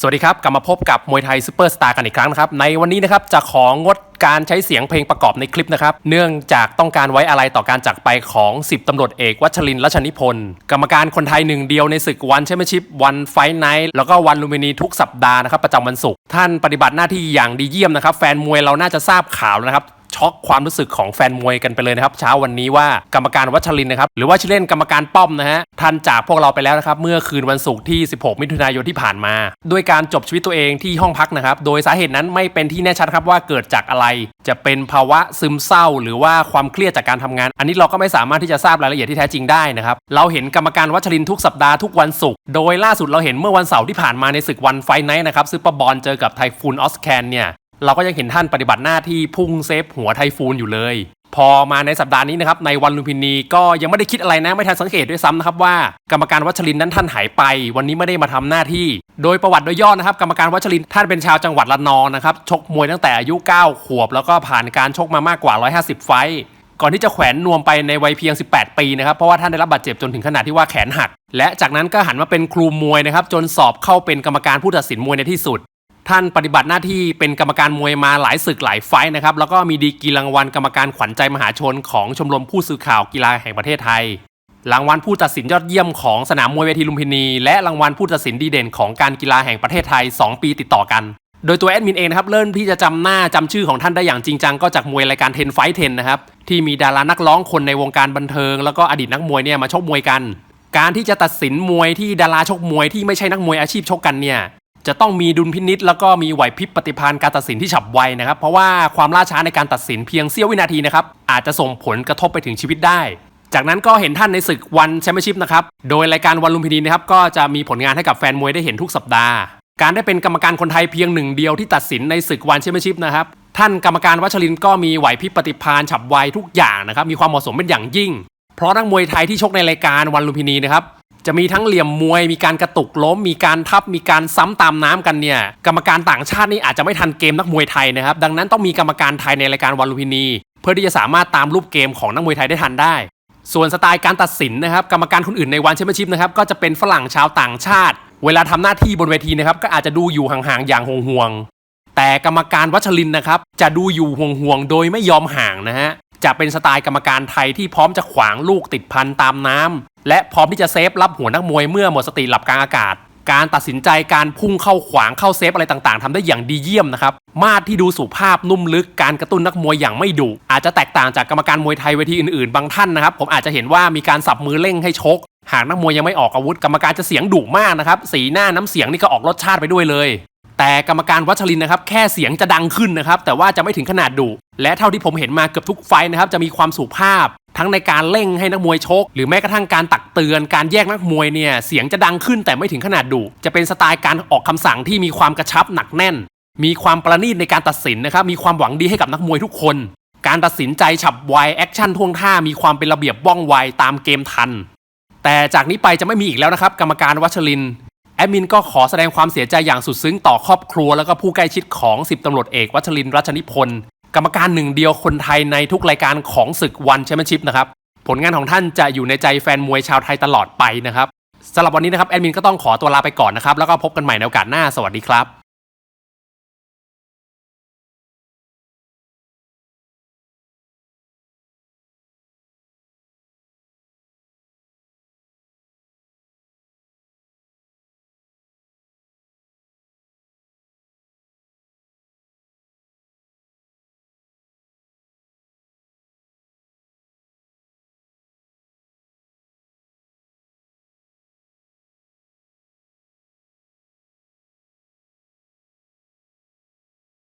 สวัสดีครับ กลับมาพบกับมวยไทยซูเปอร์สตาร์กันอีกครั้งนะครับ ในวันนี้นะครับจะของดการใช้เสียงเพลงประกอบในคลิปนะครับ เนื่องจากต้องการไว้อะไรต่อการจากไปของ 10ตำรวจเอกวัชรินทร์รัชนิพนธ์กรรมการคนไทยหนึ่งเดียวในศึกวันแชมเปี้ยนชิพวันไฟไนท์แล้วก็วันลูมินีทุกสัปดาห์นะครับประจำวันศุกร์ท่านปฏิบัติหน้าที่อย่างดีเยี่ยมนะครับ แฟนมวยเราน่าจะทราบข่าวแล้วนะครับ ช็อกความรู้สึกของแฟนมวยกันไปเลยนะครับ เช้าวันนี้ว่ากรรมการวัชรินนะครับหรือว่าชื่อเล่นกรรมการป้อมนะฮะท่านจากพวกเราไปแล้วนะครับเมื่อคืนวันศุกร์ที่ 16 มิถุนายนที่ผ่านมา ด้วยการจบชีวิตตัวเองที่ห้องพักนะครับโดยสาเหตุนั้นไม่เป็นที่แน่ชัดครับว่าเกิดจากอะไร จะเป็นภาวะซึมเศร้า หรือว่าความเครียดจากการทำงาน อันนี้เราก็ไม่สามารถที่จะทราบรายละเอียดที่แท้จริงได้นะครับเราเห็นกรรมการวัชรินทุกสัปดาห์ทุกวันศุกร์โดยล่าสุดเราเห็นเมื่อวันเสาร์ที่ผ่านมาในศึกวันไฟไนท์นะครับซึ่งปะบอลเจอกับไทฟูนออสแคนเนี่ย เราก็ยังเห็นท่านปฏิบัติหน้าที่พุ่งเซฟหัวไทฟูนอยู่เลย พอมาในสัปดาห์นี้นะครับในวันลุมพินีก็ยังไม่ได้คิดอะไรนะไม่ทันสังเกตด้วยซ้ำนะครับว่า กรรมการวัชรินนั้นท่านหายไป วันนี้ไม่ได้มาทำหน้าที่ โดยประวัติโดยย่อนะครับกรรมการวัชรินท่านเป็นชาวจังหวัดระนองนะครับชกมวยตั้งแต่อายุ 9 ขวบ แล้วก็ผ่านการชกมามากกว่า 150 ไฟก่อนที่จะแขวนนวมไปในวัยเพียง 18 ปีนะครับ เพราะว่าท่านได้รับบาดเจ็บจนถึงขนาดที่ว่าแขนหัก และจากนั้นก็หันมาเป็นครูมวยนะครับ จนสอบเข้าเป็นกรรมการผู้ตัดสินมวยในที่สุด ท่านปฏิบัติหน้าที่เป็นกรรมการมวยมาหลายศึกหลายไฟต์นะครับ แล้วก็มีดีกีรางวัลกรรมการขวัญใจมหาชนของชมรมผู้สื่อข่าวกีฬาแห่งประเทศไทย รางวัลผู้ตัดสินยอดเยี่ยมของสนามมวยเวทีลุมพินี และรางวัลผู้ตัดสินดีเด่นของการกีฬาแห่งประเทศไทย 2 ปีติดต่อกัน โดยตัวแอดมินเองนะครับเริ่มที่จะจำหน้าจำชื่อของท่านได้อย่างจริงจังก็จากมวยรายการเทนไฟเทนนะครับที่มีดารานักร้องคนในวงการบันเทิง แล้วก็อดีตนักมวยเนี่ยมาชกมวยกัน การที่จะตัดสินมวยที่ดาราชกมวยที่ไม่ใช่นักมวยอาชีพชกกันเนี่ย จะต้องมีดุลพินิษแล้วก็มีไหวพริบปฏิภาณการตัดสินที่ฉับไวนะครับ เพราะว่าความล่าช้าในการตัดสินเพียงเสี้ยววินาทีนะครับอาจจะส่งผลกระทบไปถึงชีวิตได้ จากนั้นก็เห็นท่านในศึกวันแชมเปี้ยนชิพนะครับโดยรายการวันลุมพินีนะครับก็จะมีผลงานให้กับแฟนมวยได้เห็นทุกสัปดาห์ การได้เป็นกรรมการคนไทยเพียงหนึ่งเดียวที่ตัดสินในศึกวันแชมเปี้ยนชิพนะครับท่านกรรมการวัชรินก็มีไหวพริบปฏิภาณฉับไวทุกอย่างนะครับมีความเหมาะสมเป็นอย่างยิ่ง เพราะนักมวยไทยที่ชกในรายการวันลุมพินีนะครับ จะมีทั้งเหลี่ยมมวย มีการกระตุกล้ม มีการทับ มีการซ้ำตามน้ำกันเนี่ย กรรมการต่างชาตินี่อาจจะไม่ทันเกมนักมวยไทยนะครับ ดังนั้นต้องมีกรรมการไทยในรายการวันลุมพินี เพื่อที่จะสามารถตามรูปเกมของนักมวยไทยได้ทันได้ ส่วนสไตล์การตัดสินนะครับ กรรมการคนอื่นในวันแชมเปี้ยนชิพนะครับ ก็จะเป็นฝรั่งชาวต่างชาติ เวลาทำหน้าที่บนเวทีนะครับ ก็อาจจะดูอยู่ห่างๆ อย่างห่วงๆ แต่กรรมการวัชรินนะครับ จะดูอยู่ห่วงๆ โดยไม่ยอมห่างนะฮะ จะเป็นสไตล์กรรมการไทยที่พร้อมจะขวางลูกติดพันตามน้ำและพร้อมที่จะเซฟรับหัวนักมวยเมื่อหมดสติหลับกลางอากาศ การตัดสินใจการพุ่งเข้าขวางเข้าเซฟอะไรต่างๆทำได้อย่างดีเยี่ยมนะครับ มาดที่ดูสุภาพนุ่มลึกการกระตุ้นนักมวยอย่างไม่ดุอาจจะแตกต่างจากกรรมการมวยไทยเวทีอื่นๆ บางท่านนะครับ ผมอาจจะเห็นว่ามีการสับมือเร่งให้ชกหากนักมวยยังไม่ออกอาวุธกรรมการจะเสียงดุมากนะครับสีหน้าน้ำเสียงนี่ก็ออกรสชาติไปด้วยเลย แต่กรรมการวัชรินนะครับแค่เสียงจะดังขึ้นนะครับแต่ว่าจะไม่ถึงขนาดดุ และเท่าที่ผมเห็นมาเกือบทุกไฟนะครับจะมีความสุภาพ ทั้งในการเร่งให้นักมวยชก หรือแม้กระทั่งการตักเตือนการแยกนักมวยเนี่ยเสียงจะดังขึ้นแต่ไม่ถึงขนาดดุจะเป็นสไตล์การออกคำสั่งที่มีความกระชับหนักแน่น มีความประณีตในการตัดสินนะครับมีความหวังดีให้กับนักมวยทุกคน การตัดสินใจฉับไวแอคชั่นท่วงท่ามีความเป็นระเบียบว่องไวตามเกมทัน แต่จากนี้ไปจะไม่มีอีกแล้วนะครับกรรมการวัชรินแอดมินก็ขอแสดงความเสียใจอย่างสุดซึ้งต่อครอบครัว แล้วก็ผู้ใกล้ชิดของ 10ตำรวจเอกวัชรินร์รัชนิพนธ์ กรรมการหนึ่งเดียวคนไทยในทุกรายการของศึกวันแชมเปี้ยนชิพนะครับผลงานของท่านจะอยู่ในใจแฟนมวยชาวไทยตลอดไปนะครับสำหรับวันนี้นะครับแอดมินก็ต้องขอตัวลาไปก่อนนะครับแล้วก็พบกันใหม่ในโอกาสหน้าสวัสดีครับ